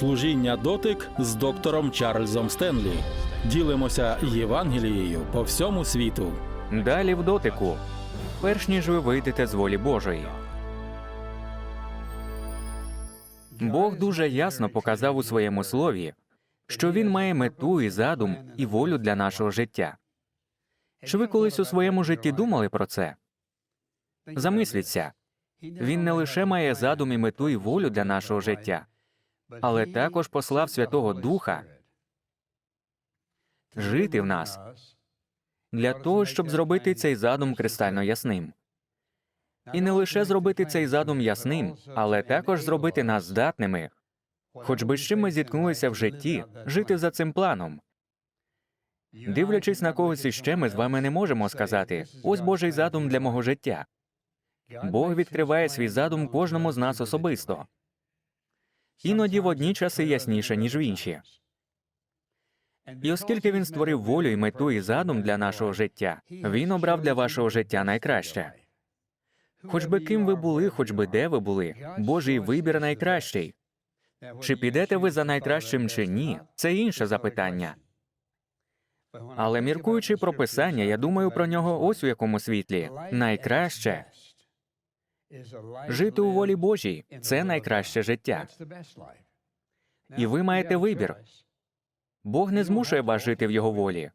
Служіння дотик з доктором Чарльзом Стенлі. Ділимося Євангелією по всьому світу. Далі в дотику, перш ніж ви вийдете з волі Божої. Бог дуже ясно показав у своєму слові, що він має мету і задум і волю для нашого життя. Чи ви колись у своєму житті думали про це? Замисліться, він не лише має задум і мету і волю для нашого життя, але також послав Святого Духа жити в нас для того, щоб зробити цей задум кристально ясним. І не лише зробити цей задум ясним, але також зробити нас здатними, хоч би з чим ми зіткнулися в житті, жити за цим планом. Дивлячись на когось іще, ми з вами не можемо сказати ось Божий задум для мого життя. Бог відкриває свій задум кожному з нас особисто. Іноді в одні часи ясніше, ніж в інші. І оскільки він створив волю і мету і задум для нашого життя, він обрав для вашого життя найкраще. Хоч би ким ви були, хоч би де ви були, Божий вибір найкращий. Чи підете ви за найкращим чи ні, це інше запитання. Але міркуючи про писання, я думаю про нього ось у якому світлі. Найкраще жити у волі Божій це найкраще життя. І ви маєте вибір. Бог не змушує вас жити в його волі.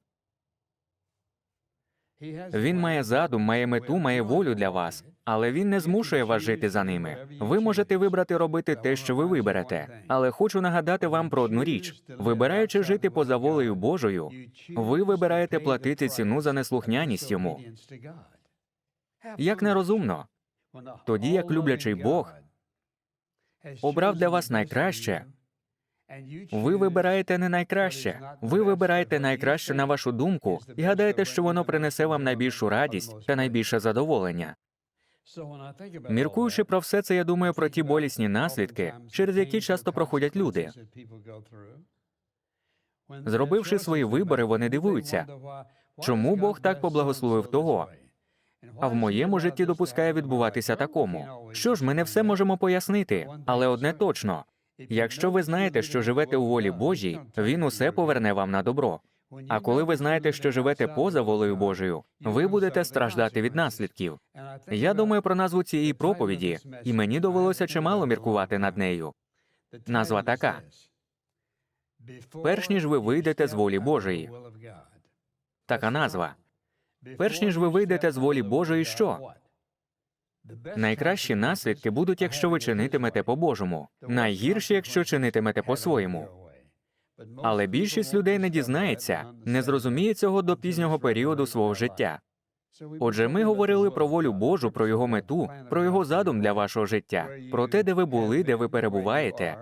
Він має задум, має мету, має волю для вас, але він не змушує вас жити за ними. Ви можете вибрати робити те, що ви виберете. Але хочу нагадати вам про одну річ: вибираючи жити поза волею Божою, ви вибираєте платити ціну за неслухняність йому. Як нерозумно, тоді як люблячий Бог обрав для вас найкраще. Ви вибираєте не найкраще. Ви вибираєте найкраще на вашу думку і гадаєте, що воно принесе вам найбільшу радість та найбільше задоволення. Міркуючи про все це, я думаю про ті болісні наслідки, через які часто проходять люди. Зробивши свої вибори, вони дивуються, чому Бог так поблагословив того, а в моєму житті допускає відбуватися такому. Що ж, ми не все можемо пояснити, але одне точно якщо ви знаєте, що живете у волі Божій, він усе поверне вам на добро. А коли ви знаєте, що живете поза волею Божою, ви будете страждати від наслідків. Я думаю про назву цієї проповіді, і мені довелося чимало міркувати над нею. Назва така перш ніж ви вийдете з волі Божої. Така назва. Перш ніж ви вийдете з волі Божої, що? Найкращі наслідки будуть, якщо ви чинитимете по-божому, найгірші, якщо чинитимете по-своєму. Але більшість людей не дізнається, не зрозуміє цього до пізнього періоду свого життя. Отже, ми говорили про волю Божу, про його мету, про його задум для вашого життя, про те, де ви були, де ви перебуваєте,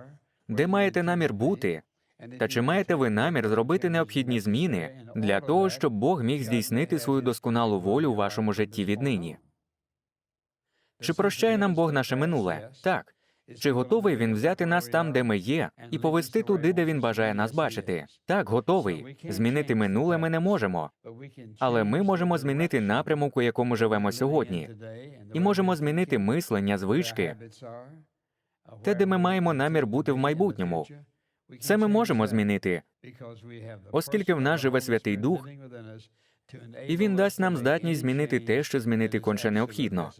де маєте намір бути, та чи маєте ви намір зробити необхідні зміни для того, щоб Бог міг здійснити свою досконалу волю у вашому житті віднині? Чи прощає нам Бог наше минуле? Так. Чи готовий він взяти нас там, де ми є, і повести туди, де він бажає нас бачити? Так, готовий. Змінити минуле ми не можемо. Але ми можемо змінити напрямок, у якому живемо сьогодні, і можемо змінити мислення, звички, те, де ми маємо намір бути в майбутньому. Це ми можемо змінити, оскільки в нас живе Святий Дух, і він дасть нам здатність змінити те, що змінити конче необхідно.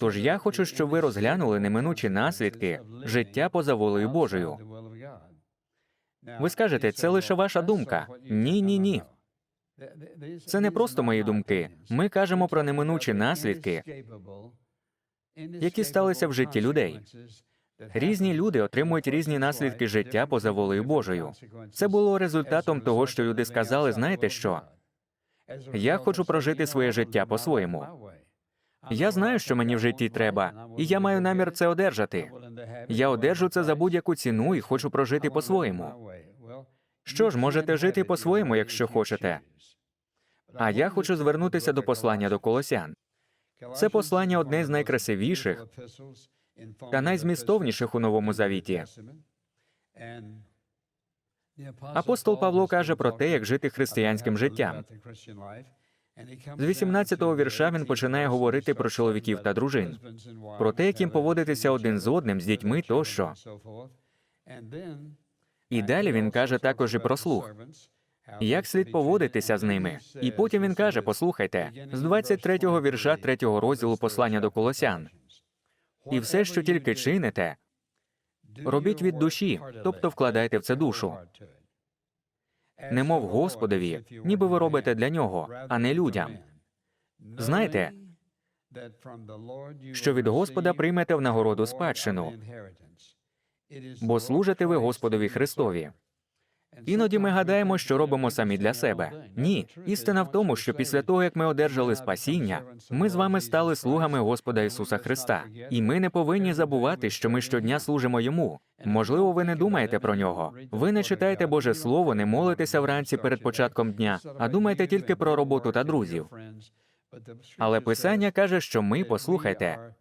Тож я хочу, щоб ви розглянули неминучі наслідки життя поза волею Божою. Ви скажете, це лише ваша думка. Ні, ні, ні. Це не просто мої думки. Ми кажемо про неминучі наслідки, які сталися в житті людей. Різні люди отримують різні наслідки життя поза волею Божою. Це було результатом того, що люди сказали: знаєте що? Я хочу прожити своє життя по-своєму. Я знаю, що мені в житті треба, і я маю намір це одержати. Я одержу це за будь-яку ціну і хочу прожити по-своєму. Що ж, можете жити по-своєму, якщо хочете. А я хочу звернутися до послання до колосян. Це послання одне з найкрасивіших та найзмістовніших у новому завіті. Апостол Павло каже про те, як жити християнським життям. З 18-го вірша він починає говорити про чоловіків та дружин, про те, як їм поводитися один з одним, з дітьми тощо. І далі він каже також і про слух. Як слід поводитися з ними? І потім він каже: послухайте, з 23-го вірша 3-го розділу послання до Колосян. І все, що тільки чините, робіть від душі, тобто вкладайте в це душу. Немов Господові, ніби ви робите для нього, а не людям. Знаєте, що від Господа приймете в нагороду спадщину, бо служите ви Господові Христові. Іноді ми гадаємо, що робимо самі для себе. Ні, істина в тому, що після того, як ми одержали спасіння, ми з вами стали слугами Господа Ісуса Христа, і ми не повинні забувати, що ми щодня служимо йому. Можливо, ви не думаєте про нього. Ви не читаєте Боже Слово, не молитеся вранці перед початком дня, а думаєте тільки про роботу та друзів. Але Писання каже, що ми, послухайте,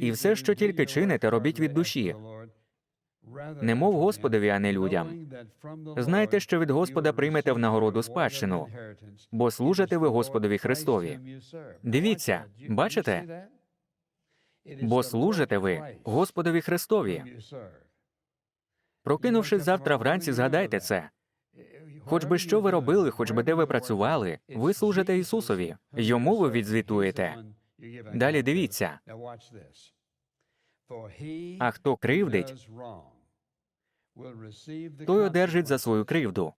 і все, що тільки чините, робіть від душі, немов Господові, а не людям. Знайте, що від Господа приймете в нагороду спадщину, бо служите ви Господові Христові. Дивіться, бачите? Бо служите ви Господові Христові. Прокинувшись завтра вранці, згадайте це. Хоч би що ви робили, хоч би де ви працювали, ви служите Ісусові. Йому ви відзвітуєте. Далі дивіться. А хто кривдить, той одержить за свою кривду,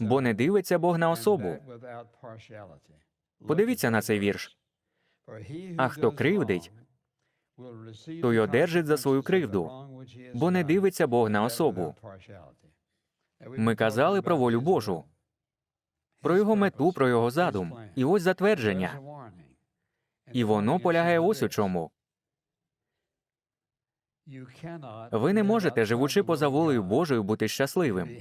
бо не дивиться Бог на особу. Подивіться на цей вірш. А хто кривдить, той одержить за свою кривду, бо не дивиться Бог на особу. Ми казали про волю Божу, про його мету, про його задум. І ось затвердження. І воно полягає ось у чому. Ви не можете, живучи поза волею Божою, бути щасливим.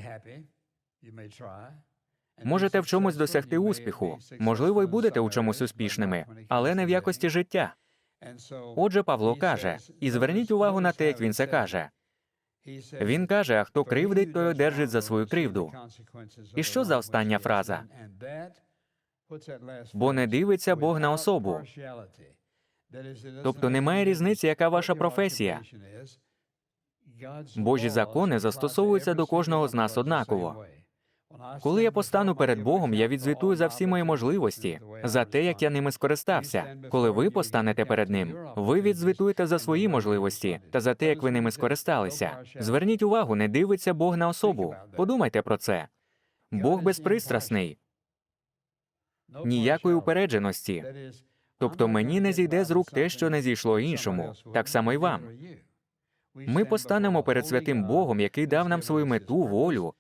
Можете в чомусь досягти успіху, можливо, й будете у чомусь успішними, але не в якості життя. Отже, Павло каже, і зверніть увагу на те, як він це каже. Він каже: а хто кривдить, той одержить за свою кривду. І що за остання фраза? Бо не дивиться Бог на особу. Тобто немає різниці, яка ваша професія. Божі закони застосовуються до кожного з нас однаково. Коли я постану перед Богом, я відзвітую за всі мої можливості, за те, як я ними скористався. Коли ви постанете перед ним, ви відзвітуєте за свої можливості та за те, як ви ними скористалися. Зверніть увагу, не дивиться Бог на особу. Подумайте про це. Бог безпристрасний, ніякої упередженості. Тобто мені не зійде з рук те, що не зійшло іншому, так само й вам. Ми постанемо перед святим Богом, який дав нам свою мету, волю,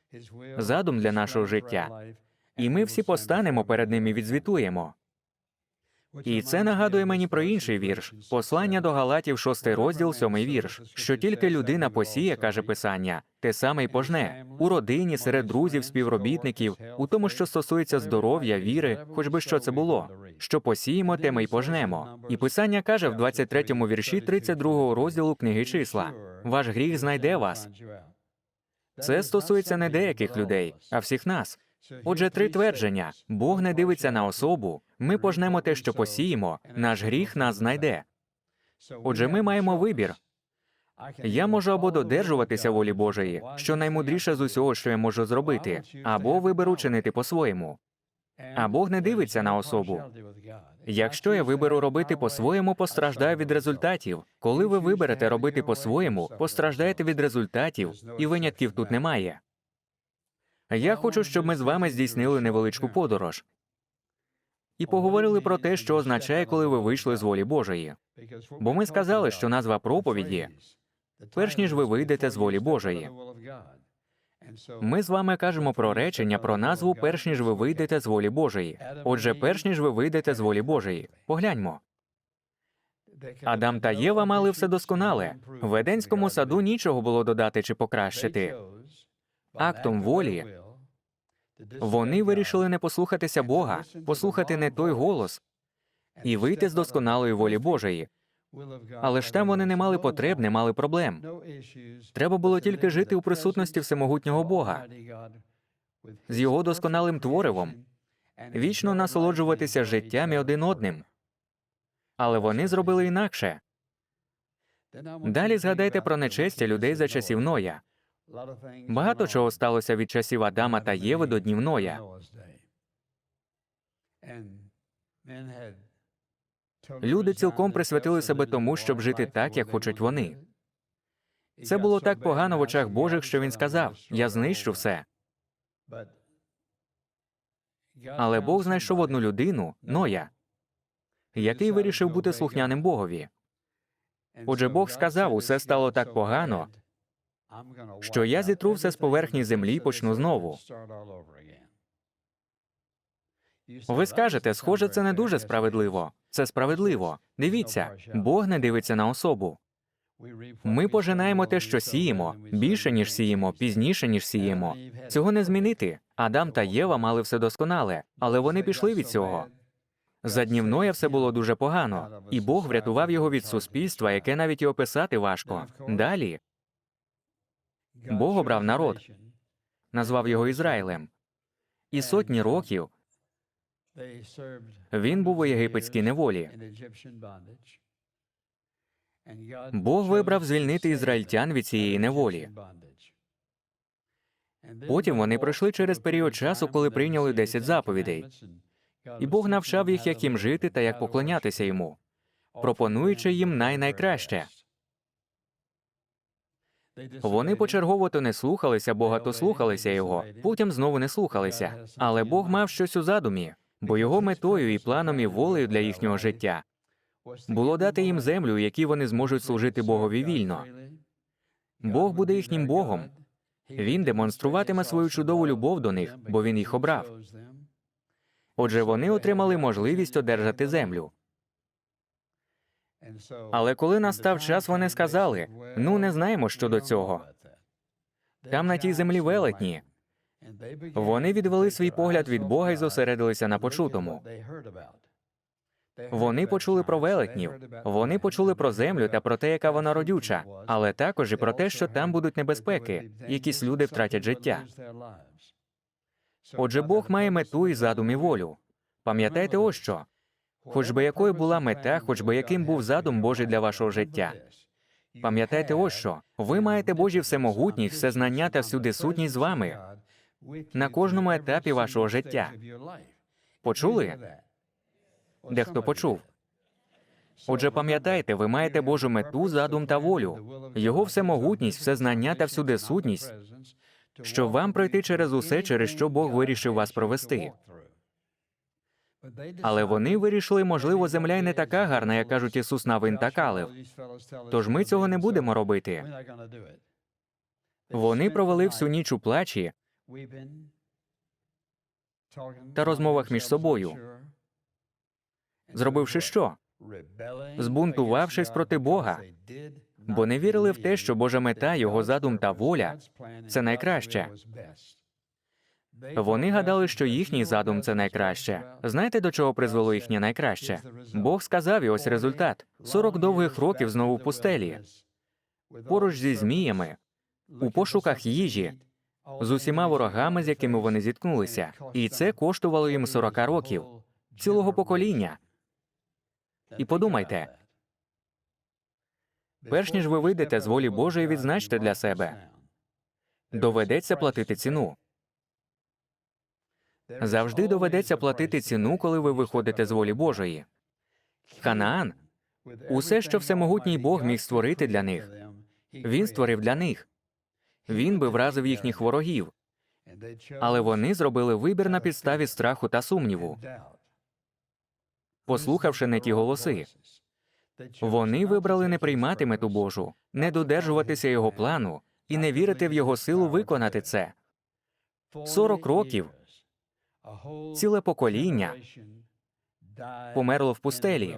задум для нашого життя, і ми всі постанемо перед ним і відзвітуємо. І це нагадує мені про інший вірш послання до Галатів, шостий розділ, сьомий вірш. Що тільки людина посіє, каже писання, те саме й пожне у родині, серед друзів, співробітників, у тому, що стосується здоров'я, віри, хоч би що це було. Що посіємо, те ми й пожнемо. І писання каже в 23-му вірші 32-го розділу книги числа: ваш гріх знайде вас. Це стосується не деяких людей, а всіх нас. Отже, три твердження: Бог не дивиться на особу, ми пожнемо те, що посіємо, наш гріх нас знайде. Отже, ми маємо вибір. Я можу або додержуватися волі Божої, що наймудріше з усього, що я можу зробити, або виберу чинити по-своєму. А Бог не дивиться на особу. Якщо я виберу робити по-своєму, постраждаю від результатів. Коли ви виберете робити по-своєму, постраждаєте від результатів, і винятків тут немає. Я хочу, щоб ми з вами здійснили невеличку подорож і поговорили про те, що означає, коли ви вийшли з волі Божої. Бо ми сказали, що назва проповіді перш ніж ви вийдете з волі Божої. Ми з вами кажемо про речення про назву перш ніж ви вийдете з волі Божої. Отже, перш ніж ви вийдете з волі Божої. Погляньмо. Адам та Єва мали все досконале. В Еденському саду нічого було додати чи покращити. Актом волі вони вирішили не послухатися Бога, послухати не той голос і вийти з досконалої волі Божої. Але ж там вони не мали потреб, не мали проблем. Треба було тільки жити у присутності всемогутнього Бога з його досконалим творивом, вічно насолоджуватися життям і один одним. Але вони зробили інакше. Далі згадайте про нечестя людей за часів Ноя. Багато чого сталося від часів Адама та Єви до днів Ноя. Люди цілком присвятили себе тому, щоб жити так, як хочуть вони. Це було так погано в очах Божих, що він сказав: Я знищу все. Але Бог знайшов одну людину, Ноя, який вирішив бути слухняним Богові. Отже, Бог сказав, усе стало так погано, що я зітру все з поверхні землі і почну знову. Ви скажете, схоже, це не дуже справедливо. Це справедливо. Дивіться, Бог не дивиться на особу. Ми пожинаємо те, що сіємо, більше ніж сіємо, пізніше ніж сіємо. Цього не змінити. Адам та Єва мали все досконале, але вони пішли від цього. За днів Ноя все було дуже погано, і Бог врятував його від суспільства, яке навіть і описати важко. Далі Бог обрав народ, назвав його Ізраїлем. І сотні років він був у єгипетській неволі. Бог вибрав звільнити ізраїльтян від цієї неволі. Потім вони пройшли через період часу, коли прийняли 10 заповідей. І Бог навчав їх, як їм жити та як поклонятися йому, пропонуючи їм най-найкраще. Вони почергово то не слухалися Бога, то слухалися його, потім знову не слухалися. Але Бог мав щось у задумі, бо його метою і планом і волею для їхнього життя було дати їм землю, у якій вони зможуть служити Богові вільно. Бог буде їхнім Богом. Він демонструватиме свою чудову любов до них, бо він їх обрав. Отже, вони отримали можливість одержати землю. Але коли настав час, вони сказали: ну не знаємо щодо цього. Там на тій землі велетні. Вони відвели свій погляд від Бога і зосередилися на почутому. Вони почули про велетнів, вони почули про землю та про те, яка вона родюча, але також і про те, що там будуть небезпеки, якісь люди втратять життя. Отже, Бог має мету і задум і волю. Пам'ятайте ось що. Хоч би якою була мета, хоч би яким був задум Божий для вашого життя. Пам'ятайте ось що. Ви маєте Божі всемогутність, все знання та всюди сутність з вами на кожному етапі вашого життя. Почули? Дехто почув. Отже, пам'ятайте, ви маєте Божу мету, задум та волю, його всемогутність, все знання та всюди сутність, щоб вам пройти через усе, через що Бог вирішив вас провести. Але вони вирішили, можливо, земля й не така гарна, як кажуть Ісус Навин та Калив. Тож ми цього не будемо робити. Вони провели всю ніч у плачі та розмовах між собою. зробивши що? Збунтувавшись проти Бога, Бо не вірили в те, що Божа мета, його задум та воля це найкраще. Вони гадали, що їхній задум це найкраще. Знаєте, до чого призвело їхнє найкраще? Бог сказав, і ось результат: 40 довгих років знову в пустелі, поруч зі зміями, у пошуках їжі, з усіма ворогами, з якими вони зіткнулися. І це коштувало їм 40 років, цілого покоління. І подумайте, перш ніж ви вийдете з волі Божої, відзначте для себе. Доведеться платити ціну. Завжди доведеться платити ціну, коли ви виходите з волі Божої. Ханаан усе, що всемогутній Бог міг створити для них, він створив для них. Він би вразив їхніх ворогів, але вони зробили вибір на підставі страху та сумніву, послухавши не ті голоси. Вони вибрали не приймати мету Божу, не додержуватися його плану і не вірити в його силу виконати це. 40 років ціле покоління померло в пустелі,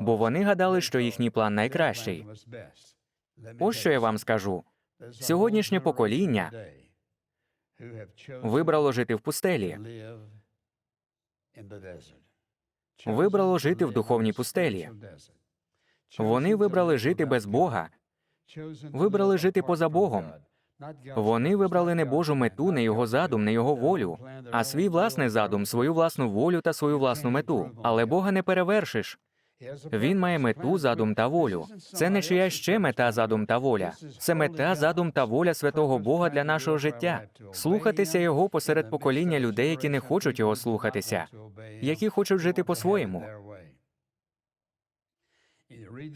бо вони гадали, що їхній план найкращий. Ось що я вам скажу: сьогоднішнє покоління вибрало жити в пустелі, вибрало жити в духовній пустелі. Вони вибрали жити без Бога, вибрали жити поза Богом, Вони вибрали не Божу мету, не його задум, не його волю, а свій власний задум, свою власну волю та свою власну мету. Але Бога не перевершиш. Він має мету, задум та волю. Це не чия ще мета, задум та воля. Це мета, задум та воля святого Бога для нашого життя. Слухатися його посеред покоління людей, які не хочуть його слухатися, які хочуть жити по-своєму.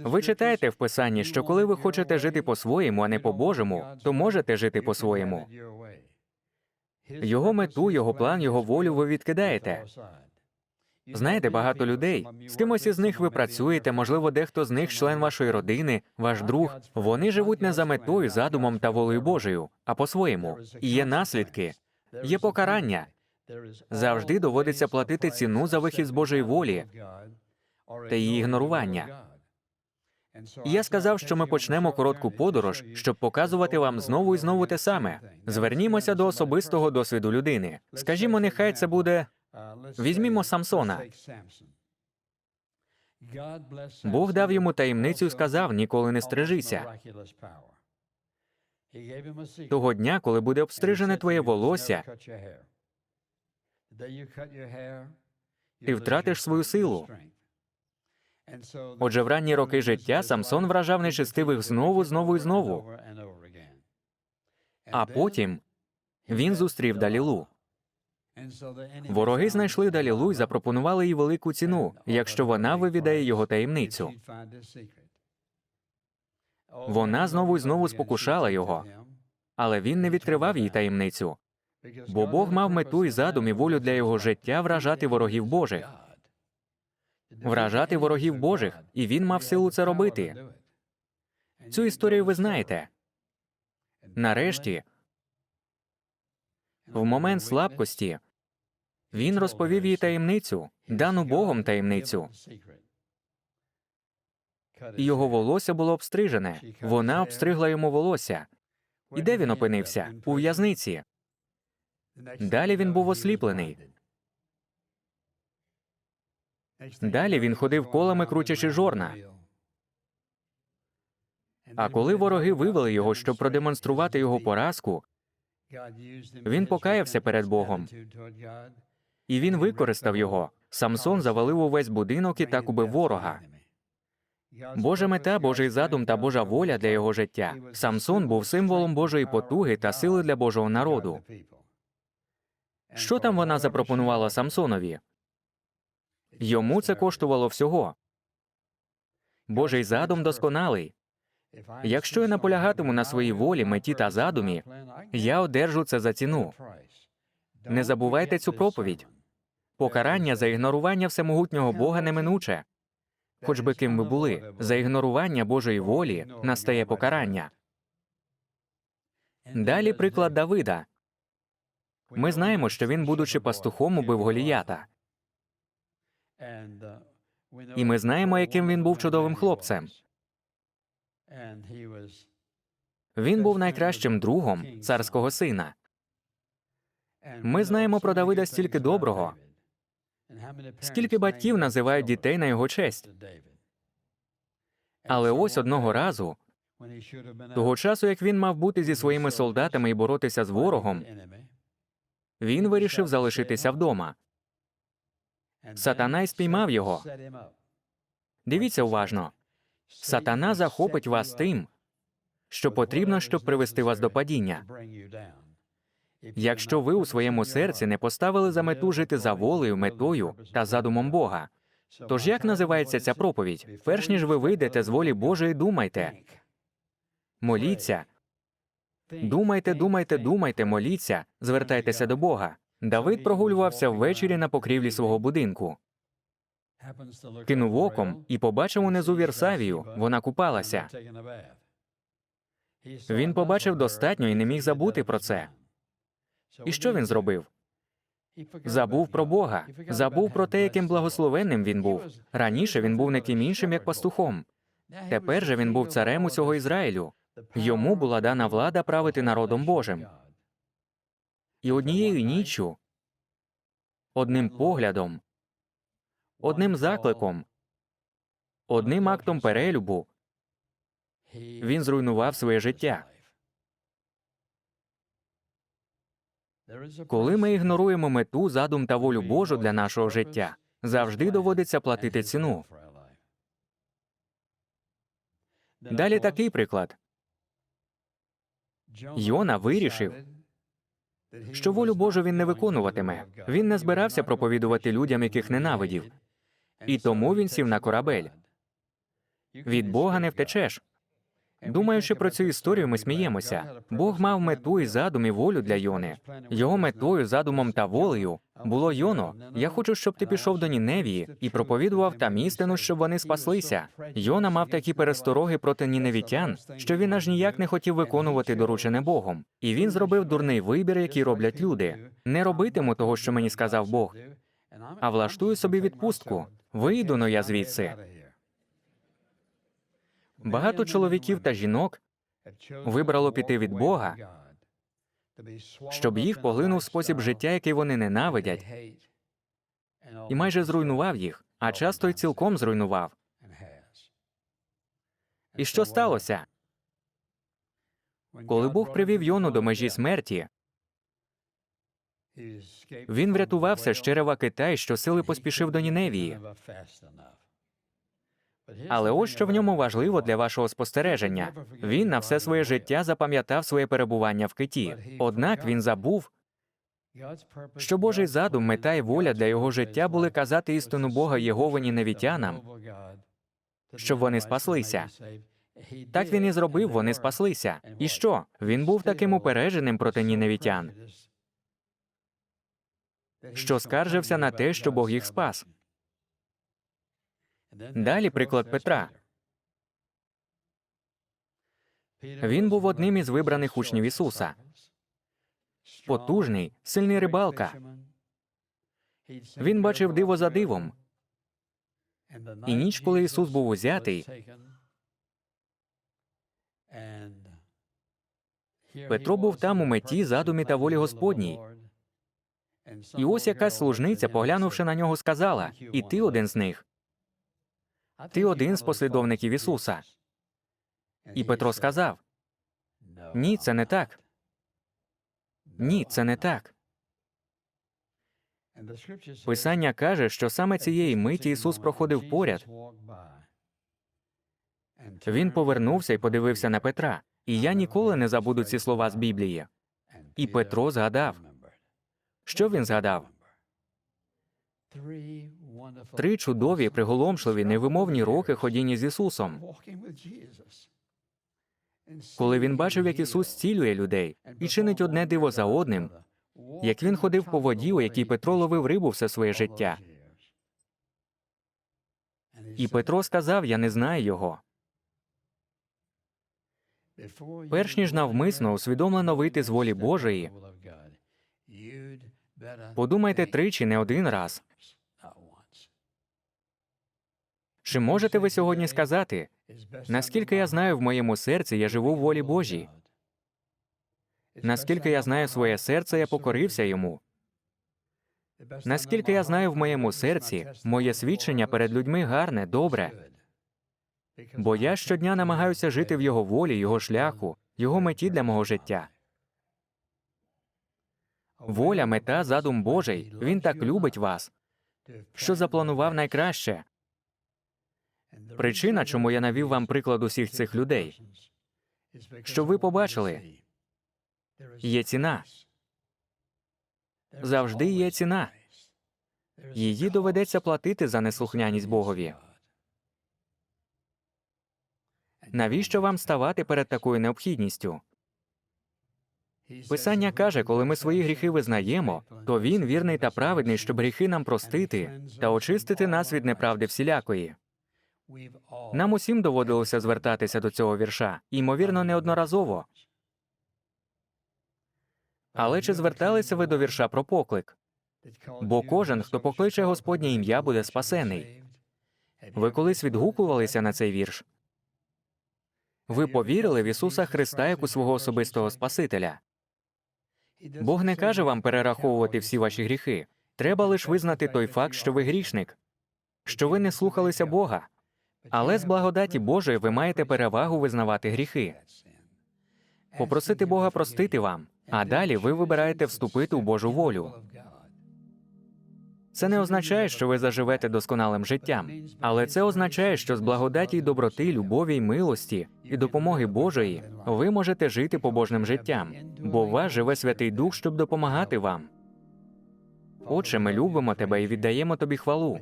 Ви читаєте в писанні, що коли ви хочете жити по-своєму, а не по-божому, то можете жити по-своєму. Його мету, його план, його волю ви відкидаєте. Знаєте, багато людей з кимось із них ви працюєте, можливо, дехто з них член вашої родини, ваш друг. Вони живуть не за метою, задумом та волею Божою, а по-своєму. І є наслідки, є покарання. Завжди доводиться платити ціну за вихід з Божої волі та її ігнорування. Я сказав, що ми почнемо коротку подорож, щоб показувати вам знову і знову те саме. Звернімося до особистого досвіду людини. Скажімо, нехай це буде Візьмімо Самсона. Бог дав йому таємницю і сказав: ніколи не стрижися. Того дня, коли буде обстрижене твоє волосся, ти втратиш свою силу. Отже, в ранні роки життя Самсон вражав нечестивих знову, знову і знову. А потім він зустрів Далілу. Вороги знайшли Далілу і запропонували їй велику ціну, якщо вона вивідає його таємницю. Вона знову і знову спокушала його, але він не відкривав їй таємницю, бо Бог мав мету і задум і волю для його життя вражати ворогів Божих. Вражати ворогів Божих, і він мав силу це робити. Цю історію ви знаєте. Нарешті, в момент слабкості, він розповів їй таємницю, дану Богом таємницю. Його волосся було обстрижене. Вона обстригла йому волосся. І де він опинився? У в'язниці. Далі він був осліплений. Далі він ходив колами, крутячи жорна. А коли вороги вивели його, щоб продемонструвати його поразку, він покаявся перед Богом. і він використав його. Самсон завалив увесь будинок і так убив ворога. Божа мета, Божий задум та Божа воля для його життя. Самсон був символом Божої потуги та сили для Божого народу. Що там вона запропонувала Самсонові? Йому це коштувало всього. Божий задум досконалий. Якщо я наполягатиму на своїй волі, меті та задумі, я одержу це за ціну. Не забувайте цю проповідь. Покарання за ігнорування всемогутнього Бога неминуче. Хоч би ким ви були, за ігнорування Божої волі настає покарання. Далі приклад Давида. Ми знаємо, що він, будучи пастухом, убив Голіята. І ми знаємо, яким він був чудовим хлопцем. Він був найкращим другом царського сина. Ми знаємо про Давида стільки доброго. Скільки батьків називають дітей на його честь. Але ось одного разу, того часу, як він мав бути зі своїми солдатами і боротися з ворогом, він вирішив залишитися вдома. Сатана й спіймав його. Дивіться уважно. Сатана захопить вас тим, що потрібно, щоб привести вас до падіння. Якщо ви у своєму серці не поставили за мету жити за волею, метою та задумом Бога. Тож як називається ця проповідь? Перш ніж ви вийдете з волі Божої, думайте, моліться, думайте, думайте, думайте, моліться, звертайтеся до Бога. Давид прогулювався ввечері на покрівлі свого будинку. Кинув оком і побачив унизу Вірсавію. Вона купалася. Він побачив достатньо і не міг забути про це. І що він зробив? Забув про Бога, забув про те, яким благословенним він був. Раніше він був не ким іншим, як пастухом. Тепер же він був царем усього Ізраїлю. Йому була дана влада правити народом Божим. І однією ніччю, одним поглядом, одним закликом, одним актом перелюбу він зруйнував своє життя. Коли ми ігноруємо мету, задум та волю Божу для нашого життя, завжди доводиться платити ціну. Далі такий приклад. Йона вирішив, що волю Божу він не виконуватиме. Він не збирався проповідувати людям, яких ненавидів. І тому він сів на корабель. Від Бога не втечеш. Думаючи про цю історію, ми сміємося. Бог мав мету і задум і волю для Йони. Його метою, задумом та волею було Йоно. Я хочу, щоб ти пішов до Ніневії і проповідував там істину, щоб вони спаслися. Йона мав такі перестороги проти ніневітян, що він аж ніяк не хотів виконувати доручене Богом. І він зробив дурний вибір, який роблять люди. Не робитиму того, що мені сказав Бог, а влаштую собі відпустку. Вийду но я звідси. Багато чоловіків та жінок вибрало піти від Бога, щоб їх поглинув спосіб життя, який вони ненавидять, і майже зруйнував їх, а часто й цілком зруйнував. І що сталося? Коли Бог привів Йону до межі смерті, він врятувався з черева Китай, що сили поспішив до Ніневії. Але ось що в ньому важливо для вашого спостереження. Він на все своє життя запам'ятав своє перебування в киті. Однак він забув, що Божий задум, мета і воля для його життя були казати істину Бога Єгови ніневітянам, щоб вони спаслися. Так він і зробив, вони спаслися. І що? Він був таким упередженим проти ніневітян, що скаржився на те, що Бог їх спас. Далі приклад Петра. Він був одним із вибраних учнів Ісуса. Потужний, сильний рибалка. Він бачив диво за дивом. І ніч, коли Ісус був узятий, Петро був там у меті, задумі та волі Господній. І ось якась служниця, поглянувши на нього, сказала: І ти один з них. Ти один з послідовників Ісуса. І Петро сказав: Ні, це не так. Ні, це не так. Писання каже, що саме цієї миті Ісус проходив поряд. Він повернувся і подивився на Петра. І я ніколи не забуду ці слова з Біблії. І Петро згадав. Що він згадав? Три чудові, приголомшливі, невимовні роки ходіння з Ісусом, коли він бачив, як Ісус зцілює людей і чинить одне диво за одним, як він ходив по воді, у якій Петро ловив рибу все своє життя. І Петро сказав: Я не знаю його. Перш ніж навмисно усвідомлено вийти з волі Божої, подумайте тричі, не один раз. Чи можете ви сьогодні сказати, наскільки я знаю в моєму серці, я живу в волі Божій? Наскільки я знаю своє серце, я покорився йому. Наскільки я знаю в моєму серці, моє свідчення перед людьми гарне, добре, бо я щодня намагаюся жити в його волі, його шляху, його меті для мого життя. Воля, мета, задум Божий. Він так любить вас, що запланував найкраще. Причина, чому я навів вам приклад усіх цих людей, щоб ви побачили, є ціна. Завжди є ціна. Її доведеться платити за неслухняність Богові. Навіщо вам ставати перед такою необхідністю? Писання каже, коли ми свої гріхи визнаємо, то він вірний та праведний, щоб гріхи нам простити та очистити нас від неправди всілякої. Нам усім доводилося звертатися до цього вірша, ймовірно, неодноразово. Але чи зверталися ви до вірша про поклик? Бо кожен, хто покличе Господнє ім'я, буде спасений. Ви колись відгукувалися на цей вірш? Ви повірили в Ісуса Христа як у свого особистого Спасителя. Бог не каже вам перераховувати всі ваші гріхи. Треба лише визнати той факт, що ви грішник, що ви не слухалися Бога. Але з благодаті Божої ви маєте перевагу визнавати гріхи, попросити Бога простити вам, А далі ви вибираєте вступити у Божу волю. Це не означає, що ви заживете досконалим життям, але це означає, що з благодаті й доброти, любові й милості і допомоги Божої ви можете жити побожним життям, бо в вас живе Святий Дух, щоб допомагати вам. Отче, ми любимо тебе і віддаємо тобі хвалу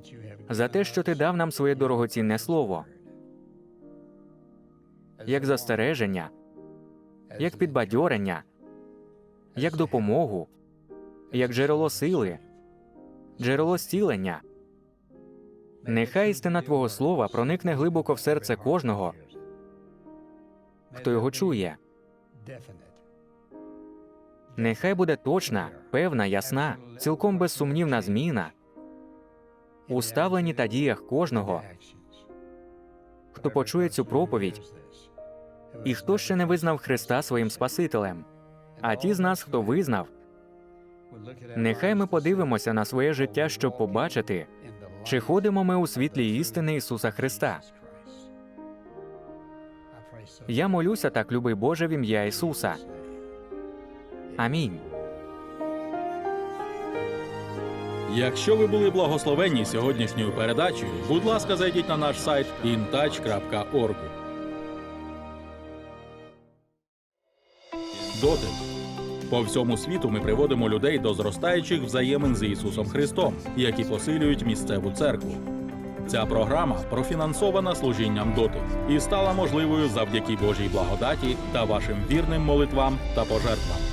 за те, що ти дав нам своє дорогоцінне слово, як застереження, як підбадьорення, як допомогу, як джерело сили, джерело зцілення. Нехай істина Твого слова проникне глибоко в серце кожного, хто його чує. Нехай буде точна, певна, ясна, цілком безсумнівна зміна у ставленні та діях кожного, хто почує цю проповідь, і хто ще не визнав Христа своїм Спасителем. А ті з нас, хто визнав, нехай ми подивимося на своє життя, щоб побачити, чи ходимо ми у світлі істини Ісуса Христа. Я молюся так, любий Боже, в ім'я Ісуса. Амінь. Якщо ви були благословенні сьогоднішньою передачею, будь ласка, зайдіть на наш сайт intouch.org. Дотик. По всьому світу ми приводимо людей до зростаючих взаємин з Ісусом Христом, які посилюють місцеву церкву. Ця програма профінансована служінням дотик і стала можливою завдяки Божій благодаті та вашим вірним молитвам та пожертвам.